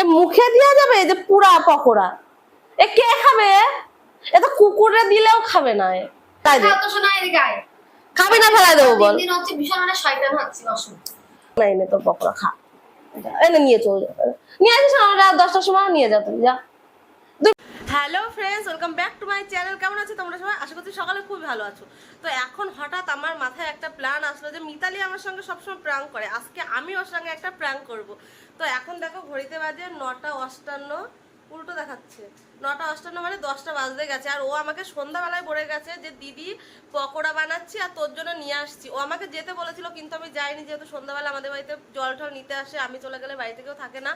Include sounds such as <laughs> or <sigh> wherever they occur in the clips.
এ মুখে দেওয়া যাবে এই যে পুরা পকোড়া। এ কে খাবে? এ তো কুকুরে দিলেও খাবে না তাই দে। তো শোনা এদিকে আয়। খাবি না ফেলাই দেবো বল। দিন হচ্ছে ভীষণ মানে শয়তান হচ্ছে অসুখ না এনে তোর পকোড়া খা। এনে নিয়ে চলে যা। নিয়ে আসিস রাত দশটার সময় নিয়ে যা তুমি যা। Hello friends welcome back to my channel. কেমন আছো তোমরা সবাই? আশা করছি সকালে খুব ভালো আছো। তো এখন হঠাৎ আমার মাথায় একটা প্ল্যান আসলো যে মিতালি আমার সঙ্গে সবসময় প্র্যাঙ্ক করে। আজকে আমি ওর সঙ্গে একটা প্র্যাঙ্ক করব। তো এখন দেখো ঘড়িতে বাজে নটা অষ্টান্ন, উল্টো দেখাচ্ছে। নটা অষ্টান্ন মানে দশটা বাজতে গেছে। আর ও আমাকে সন্ধ্যাবেলায় বলে গেছে যে, দিদি, পকোড়া বানাচ্ছি আর তোর জন্য নিয়ে আসছি। ও আমাকে যেতে বলেছিল, কিন্তু আমি যাইনি, যেহেতু সন্ধ্যাবেলা আমাদের বাড়িতে জল টল নিতে আসে, আমি চলে গেলে বাড়ি থেকেও থাকে না।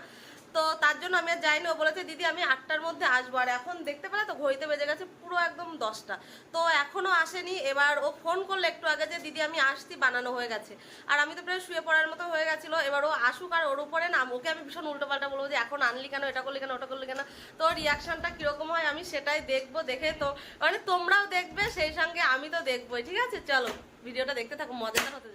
তো তার জন্য আমি আর যাইনি। ও বলেছে, দিদি, আমি আটটার মধ্যে আসব। আর এখন দেখতে পেলে তো ঘড়িতে বেজে গেছে পুরো একদম দশটা। তো এখনও আসেনি। এবার ও ফোন করলে একটু আগে যে, দিদি, আমি আসছি। বানানো হয়ে গেছে। আর আমি তো প্রায় শুয়ে পড়ার মতো হয়ে গেছিল। এবার ও আসুক আর ওর উপরে না ওকে আমি ভীষণ উল্টো পাল্টা বলব যে, এখন আনলি কেন? এটা করলি কেন? ওটা করলি কেন? তো রিয়াকশনটা কীরকম হয় আমি সেটাই দেখব, দেখে তো মানে তোমরাও দেখবে, সেই সঙ্গে আমি তো দেখবোই। ঠিক আছে? চলো ভিডিওটা দেখতে থাকো, মজাদার হতে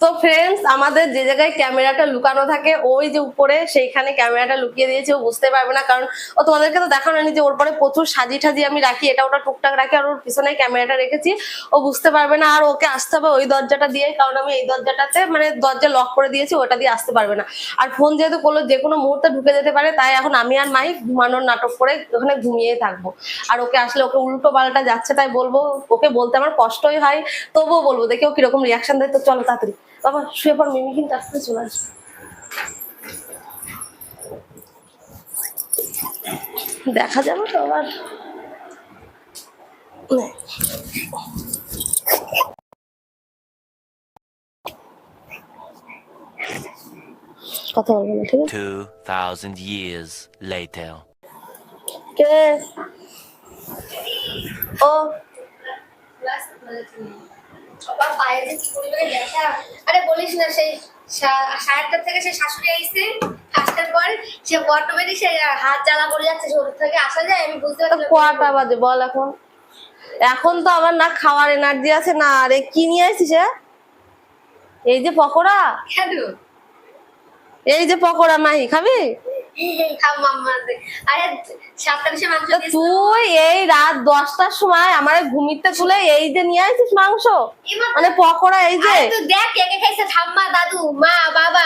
তো ফ্রেন্ডস আমাদের যে জায়গায় ক্যামেরাটা লুকানো থাকে, ওই যে উপরে সেইখানে ক্যামেরাটা লুকিয়ে দিয়েছে, ও বুঝতে পারবে না, কারণ ও তোমাদেরকে তো দেখানো যে ওর পরে প্রচুর সাজি ঠাজি আমি রাখি, এটা ওটা টুকটাক রাখি, আর ওর পিছনে ক্যামেরাটা রেখেছি, ও বুঝতে পারবে না, আর ওকে আসতে হবে ওই দরজাটা দিয়ে, কারণ আমি এই দরজাটাতে মানে দরজা লক করে দিয়েছি, ওটা দিয়ে আসতে পারবে না। আর ফোন যেহেতু করল, যে কোনো মুহূর্তে ঢুকে যেতে পারে, তাই এখন আমি আর মাই ঘুমানোর নাটক করে ওখানে ঘুমিয়ে থাকব। আর ওকে আসলে ওকে উল্টো পাল্টা যাচ্ছে, তাই বলব, ওকে বলতে আমার কষ্টই হয়, তবুও বলব, দেখি ও কীরকম রিয়াকশন দেয়, তো চলো তাড়াতাড়ি বাবা শুয়ে পর মিমি কিন্তু আসতে চলে আসবে। দেখা যাবে তো আবার। কথা বলব না ঠিক আছে? 2,000 years later. কে? ও। সবার বাইরে যে কি পরিমাণে দেখা আরে বলিস না সেই সাড়ে আটটার থেকে সে শাশুড়ি আইসে আসার পর সে অটোমেটিক সে হাত জ্বালা পড়ে যাচ্ছে ছোট থেকে আসা যায় আমি বুঝতে পারছি কটা বাজে বল এখন। এখন তো আমার না খাওয়ার এনার্জি আছে না আরে কি নিয়ে আসিস এ? এই যে পকোড়া? এই যে পকোড়া মাহি খাবি? তুই এই রাত দশটার সময় আমার ঘুমিতে তুলে এই যে নিয়ে আসিস মাংস? মানে পকোড়া এই যে? দেখ খাইছে? ঠাম্মা দাদু মা বাবা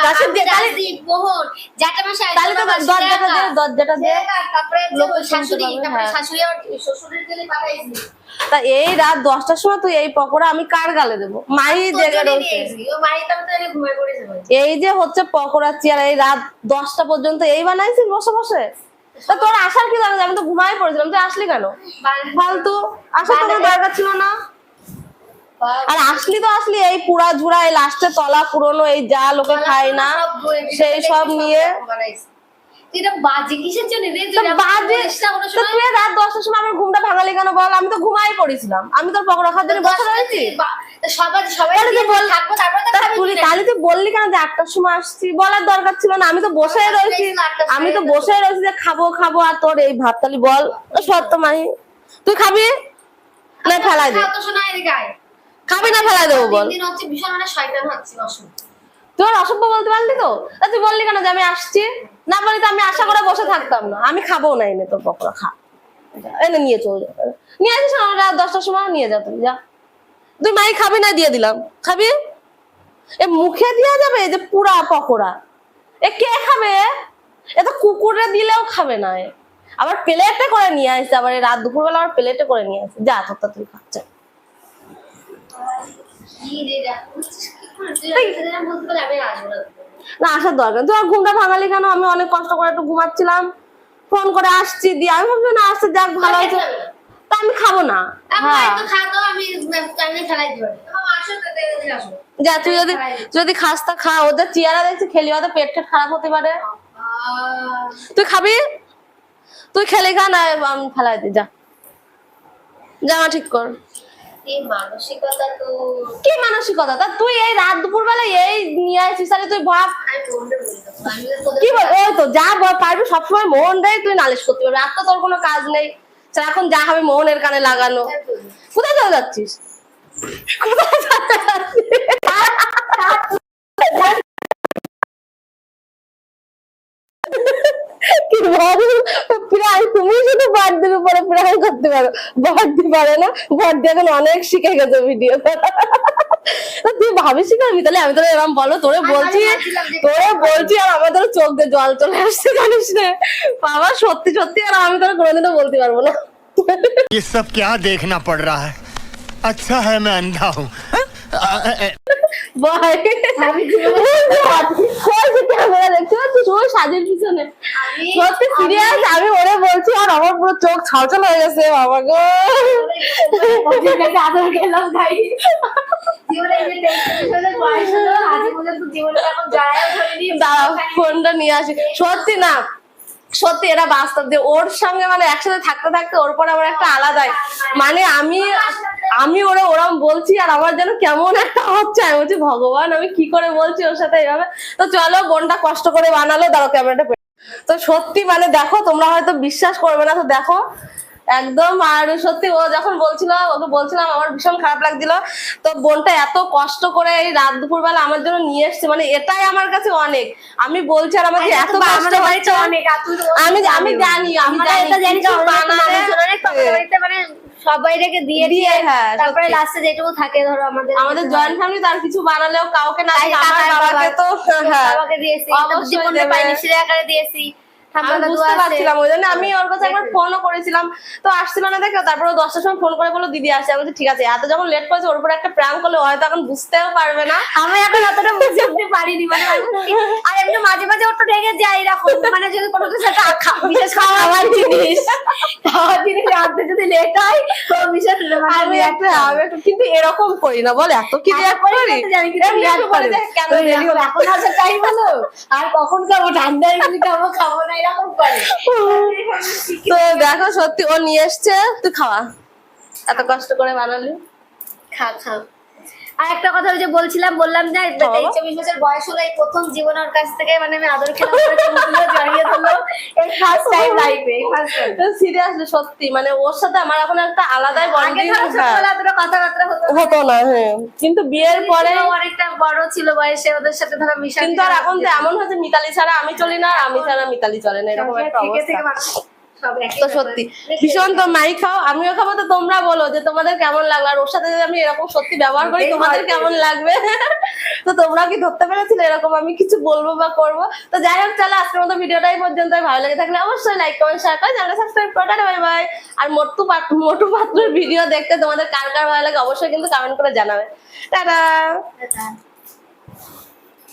মোহন জ্যাঠা মশাই তাহলে তো দরজাটা দে দরজাটা দে। তারপরে শাশুড়ি তারপরে হ্যাঁ। শাশুড়ি আমার শ্বশুরের গেলে পাঠাইছি। তা এই রাত দশটার সময় তুই এই পকোড়া আমি কার গালে দেবো? মাই। এই যে হচ্ছে পকোড়া চেয়ার এই রাত দশটা পর্যন্ত এই বানাইছিস বসে বসে? তা তোর আসার কি দরকার? আমি তো ঘুমাই পড়েছিলাম। তুই আসলি কেন? ফালতু। আসার তো কোনো দরকার ছিল না? আর আসলি তো আসলি। এই পুরা ঝুড়া এই লাস্টে তলা পুরনো এই যা লোকে খায় না সেই সব নিয়ে বানাইছি। এটা বাজে কিসের জন্য? রে? তুই তো এটা বাজে। বলিস না কোনো তো সময়? তুই রাত দশটার সময় আমার ঘুমটা ভাঙালি কেন বল। আমি তো ঘুমাই পড়েছিলাম। আমি তোর পকোড়া খাওয়ার জন্য বসে রয়েছি? সবাই থাকব তারপরে? তাহলে তুই বললি কেন যে আটটার সময় আসছি? বলার দরকার ছিল না। আমি তো বসে রয়েছি। সময় আটটার সময় আমি তো বসে রয়েছি যে খাব খাব আর তোর এই ভাত তালি বল। সত্য মাহি। তুই খাবি? না ফেলাই দে। তো শোনা এদিকে আয়। খাবি না ফেলাই দেবো বল। দিন দিন হচ্ছে ভীষণ মানে শয়তান হচ্ছে অসুখ তুই আর অসভ্য বলতে পারলি তো? তুই বললি কেন যে আমি আসছি? না বলি তো আমি আশা করে বসে থাকতাম না। আমি খাব না এনে তোর পকোড়া, খা। এনে নিয়ে চলে যা। নিয়ে আসিস রাত দশটার সময়? নিয়ে যা তুই যা। তুই মাই খাবি না দিয়ে দিলাম। খাবি? এ মুখে দেওয়া যাবে এই যে পুরা পকোড়া। এ কে খাবে? এ তো কুকুরে দিলেও খাবে না এ। আবার প্লেটে করে নিয়ে আসছে, আবার রাত দুপুরবেলা আবার প্লেটে করে নিয়ে আসছে। যা, তোরটা তুই খাচ্ছে না। আসার দরকার তুই আর ঘুমটা ভাঙালি কেন? আমি অনেক কষ্ট করে একটু ঘুমাচ্ছিলাম। ফোন করে আসছি দিয়ে। আমি ভাবছি না আসতে যাক ভালো হয়েছে। তা আমি খাব না। হ্যাঁ। যা তুই যদি যদি খাস তা খা। ওদের চেয়ারা দেখছি খেলি ওদের পেট টেট খারাপ হতে পারে। তুই খাবি? তুই খেলে খা না আমি ফেলাই দিই যা। জামা ঠিক কর। কি মানসিকতা তা? তুই এই রাত দুপুর বেলা এই নিয়ে আসিস তুই ভাব। কি বল ওই তো যা পারবি সবসময় মোহন দেয় তুই নালিশ করতে পারবি। আর তো তোর কোনো কাজ নেই। এখন যা হবে মোহনের কানে লাগানো। কোথায় চলে যাচ্ছিস কোথায় চলে যাচ্ছিস? কি বল? প্রায় তুমি শুধু বার্থডের উপরে প্রায় করতে পারো বার্থডে পারে না বার্থডে এখন অনেক শিখে গেছে ভিডিও তুই ভাবিস না আমি তাহলে আমি তোরে এরকম বলো তোরে বলছি ভাবছিলাম যে- তোরে বলছি আর আমাদের চোখ দিয়ে জল চলে আসছে জানিস না বাবা সত্যি সত্যি আর আমি তোরে কোনোদিনও বলতে পারবো না ये सब क्या देखना पड़ रहा है अच्छा है मैं अंधा हूँ <laughs> সত্যি সিরিয়াস আমি ওরে বলছি আর আমার পুরো চোখ ছলছল হয়ে গেছে বাবা গো। দাঁড়াও ফোনটা নিয়ে আসি। সত্যি না সত্যি এটা বাস্তব যে ওর সঙ্গে মানে একসাথে থাকতে থাকতে ওর পর আমার একটা আলাদাই। মানে আমি আমি ওরা ওরম বলছি আর আমার যেন কেমন একটা হচ্ছে। আমি বলছি ভগবান আমি কি করে বলছি ওর সাথে এইভাবে তো চলো বোনটা কষ্ট করে বানালো দাঁড়াও ক্যামেরাটা তো সত্যি মানে দেখো তোমরা হয়তো বিশ্বাস করবে না তো দেখো। একদম আর সত্যি ও যখন বলছিল ওকে বলছিলাম আমার ভীষণ খারাপ লাগছিল। তো বোনটা এত কষ্ট করে এই রাত দুপুর বেলা আমার জন্য নিয়ে এসছে মানে এটাই আমার কাছে অনেক। আমি বলছি আর আমাকে এত কষ্ট হয়েছে অনেক আমি আমি জানি আমি আমরা এটা জানি বাড়িতে মানে সবাই রেখে দিয়ে দিয়ে, হ্যাঁ, তারপরে লাস্টে যেটুকু থাকে ধরো আমাদের আমাদের জয়েন্ট ফ্যামিলি তার কিছু বানালেও কাউকে না আমার বাবাকে তো হ্যাঁ। বাবাকে দিয়েছি। জীবনে পাইনি সিরে আকারে দিয়েছি। আমি ওর কাছে একবার ফোনও করেছিলাম। তো আসছিল না দেখো তারপরে দশটার সময় ফোন করে বলল দিদি আসছে। আমি ঠিক আছে। এত যখন লেট করেছে ওর উপর একটা প্র্যাঙ্ক করলে হয়তো এখন বুঝতেও পারবে না। আমি এখন অতটা বুঝে উঠতে পারিনি মানে <laughs> মাঝে মাঝে ওটা রেগে যায় এরকম। মানে যদি কোনো কিছু একটা বিশেষ খাওয়ার জিনিস খাওয়ার জিনিস আনতে যদি লেট হয় তো বিশেষ মানে আমি একটা আমি কিন্তু এরকম করি না বল এত কি করি? এখন আছে টাইম হলো। আর কখন খাব ঠান্ডায় যদি খাব খাব না এরকম করে। তো দেখো সত্যি ও নিয়ে এসছে তুই খাওয়া। এত কষ্ট করে বানালি। খা খাও আর একটা কথা ওই যে বলছিলাম বললাম যে তেইশ চব্বিশ বছর বয়স হলো এই প্রথম জীবন ওর কাছ থেকে মানে আমি আদর খেলাম <laughs> জড়িয়ে ধরলো এই ফার্স্ট টাইম লাইফে সিরিয়াসলি সত্যি মানে ওর সাথে আমার এখন একটা আলাদাই বন্ডিং ধরো কথাবার্তা হতো। না। হতো না হ্যাঁ। কিন্তু বিয়ের পরে অনেকটা বড় ছিল বয়সে ওদের সাথে ধরো মিশা কিন্তু আর এখন তো এমন হচ্ছে মিতালি ছাড়া আমি চলি না আর আমি ছাড়া মিতালি চলে না এরকম একটা থেকে থেকে অবস্থা তো সত্যি। ভীষণ তো মাই খাও আমিও খাব তো তোমরা বলো যে তোমাদের কেমন লাগল আর ওর সাথে যদি আমি এরকম সত্যি ব্যবহার করি তোমাদের কেমন লাগবে? তো তোমরা কি ধরতে পেরেছিলে এরকম আমি কিছু বলব বা করব? তো যাই হোক চলো আজকের মতো ভিডিওটাই পর্যন্ত ভালো লেগে থাকলে অবশ্যই লাইক কমেন্ট শেয়ার করে চ্যানেলটা সাবস্ক্রাইব করে বাই বাই আর মোটু মোটু পাত্রের ভিডিও দেখতে তোমাদের কার কার ভালো লাগে অবশ্যই কিন্তু কমেন্ট করে জানাবে। টাটা।